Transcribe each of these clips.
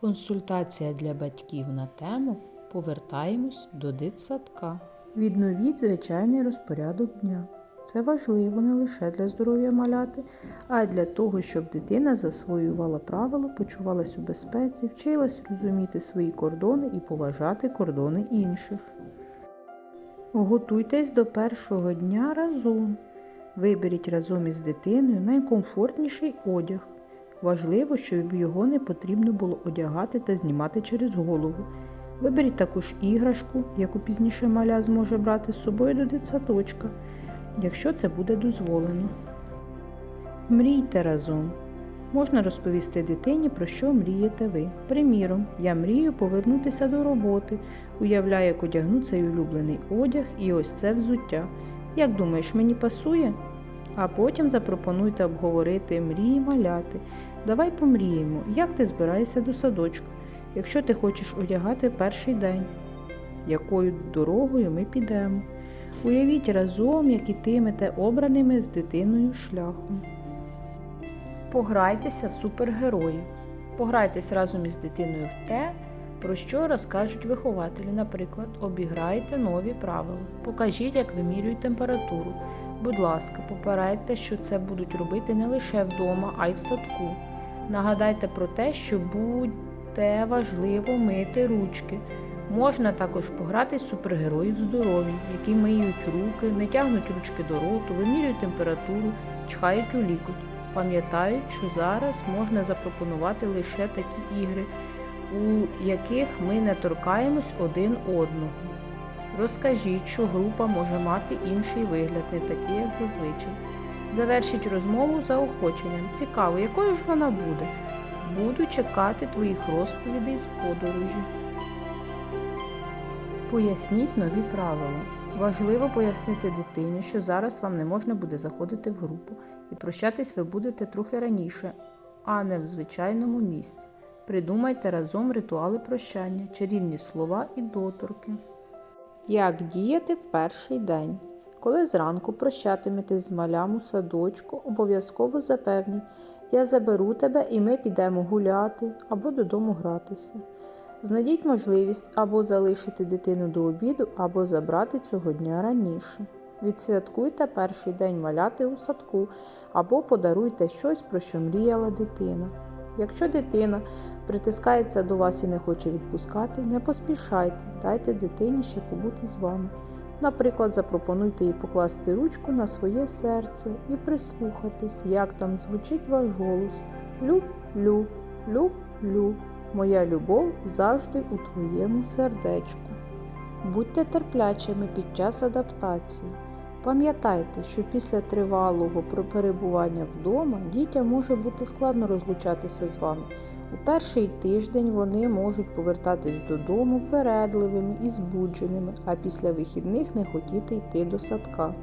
Консультація для батьків на тему Повертаємось до дитсадка. Відновіть звичайний розпорядок дня. Це важливо не лише для здоров'я маляти, а й для того, щоб дитина засвоювала правила, почувалась у безпеці, вчилась розуміти свої кордони і поважати кордони інших. Готуйтесь до першого дня разом. Виберіть разом із дитиною найкомфортніший одяг. Важливо, щоб його не потрібно було одягати та знімати через голову. Виберіть також іграшку, яку пізніше маля зможе брати з собою до дитсадочка, якщо це буде дозволено. Мрійте разом. Можна розповісти дитині, про що мрієте ви. Приміром, я мрію повернутися до роботи, уявляю, як одягну цей улюблений одяг і ось це взуття. Як думаєш, мені пасує? А потім запропонуйте обговорити мрії маляти. Давай помріємо, як ти збираєшся до садочку, якщо ти хочеш одягати перший день, якою дорогою ми підемо. Уявіть разом, як ітимете обраними з дитиною шляхом. Пограйтеся в супергероїв. Пограйтесь разом із дитиною в те, про що розкажуть вихователі. Наприклад, обіграйте нові правила. Покажіть, як вимірюють температуру. Будь ласка, попередьте, що це будуть робити не лише вдома, а й в садку. Нагадайте про те, що буде важливо мити ручки. Можна також пограти з супергероїв здоров'я, які миють руки, не тягнуть ручки до роту, вимірюють температуру, чхають у лікоть. Пам'ятають, що зараз можна запропонувати лише такі ігри, у яких ми не торкаємось один одного. Розкажіть, що група може мати інший вигляд, не такий, як зазвичай. Завершіть розмову заохоченням. Цікаво, якою ж вона буде. Буду чекати твоїх розповідей з подорожі. Поясніть нові правила. Важливо пояснити дитині, що зараз вам не можна буде заходити в групу, і прощатись ви будете трохи раніше, а не в звичайному місці. Придумайте разом ритуали прощання, чарівні слова і доторки. Як діяти в перший день? Коли зранку прощатиметесь з малям у садочку, обов'язково запевніть, я заберу тебе і ми підемо гуляти або додому гратися. Знайдіть можливість або залишити дитину до обіду, або забрати цього дня раніше. Відсвяткуйте перший день маляти у садку або подаруйте щось, про що мріяла дитина. Якщо дитина притискається до вас і не хоче відпускати, не поспішайте, дайте дитині ще побути з вами. Наприклад, запропонуйте їй покласти ручку на своє серце і прислухатись, як там звучить ваш голос. Люб-лю, люб-лю. Моя любов завжди у твоєму сердечку. Будьте терплячими під час адаптації. Пам'ятайте, що після тривалого перебування вдома дітям може бути складно розлучатися з вами. У перший тиждень вони можуть повертатись додому впередливими і збудженими, а після вихідних не хотіти йти до садка.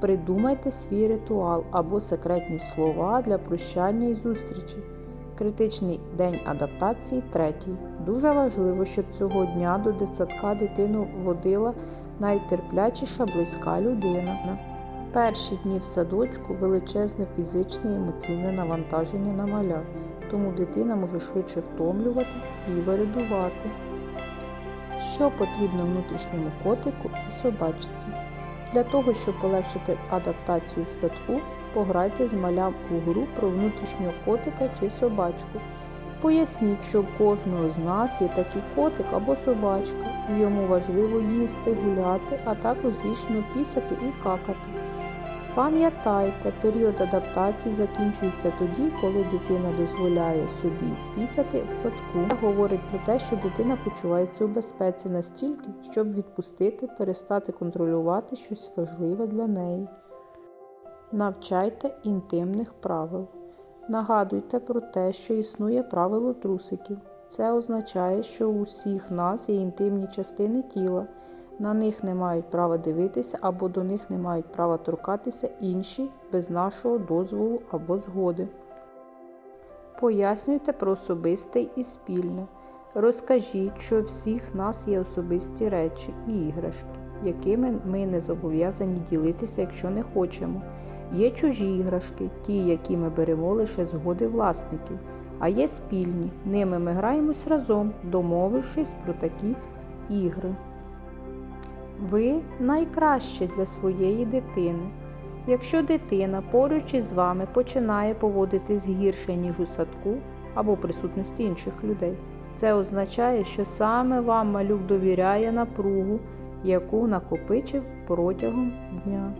Придумайте свій ритуал або секретні слова для прощання і зустрічі. Критичний день адаптації третій. Дуже важливо, щоб цього дня до дитсадка дитину водила найтерплячіша близька людина. Перші дні в садочку величезне фізичне і емоційне навантаження на маля, тому дитина може швидше втомлюватись і виридувати. Що потрібно внутрішньому котику і собачці? Для того, щоб полегшити адаптацію в садку, пограйте з малям у гру про внутрішнього котика чи собачку. Поясніть, що в кожного з нас є такий котик або собачка, і йому важливо їсти, гуляти, а також звісно пісяти і какати. Пам'ятайте, період адаптації закінчується тоді, коли дитина дозволяє собі пісяти в садку. Говорить про те, що дитина почувається у безпеці настільки, щоб відпустити, перестати контролювати щось важливе для неї. Навчайте інтимних правил. Нагадуйте про те, що існує правило трусиків. Це означає, що у всіх нас є інтимні частини тіла. На них не мають права дивитися або до них не мають права торкатися інші без нашого дозволу або згоди. Пояснюйте про особисте і спільне. Розкажіть, що у всіх нас є особисті речі і іграшки, якими ми не зобов'язані ділитися, якщо не хочемо. Є чужі іграшки, ті, які ми беремо лише згоди власників, а є спільні. Ними ми граємось разом, домовившись про такі ігри. Ви найкраще для своєї дитини. Якщо дитина поруч із вами починає поводитись гірше, ніж у садку або присутності інших людей, це означає, що саме вам малюк довіряє напругу, яку накопичив протягом дня.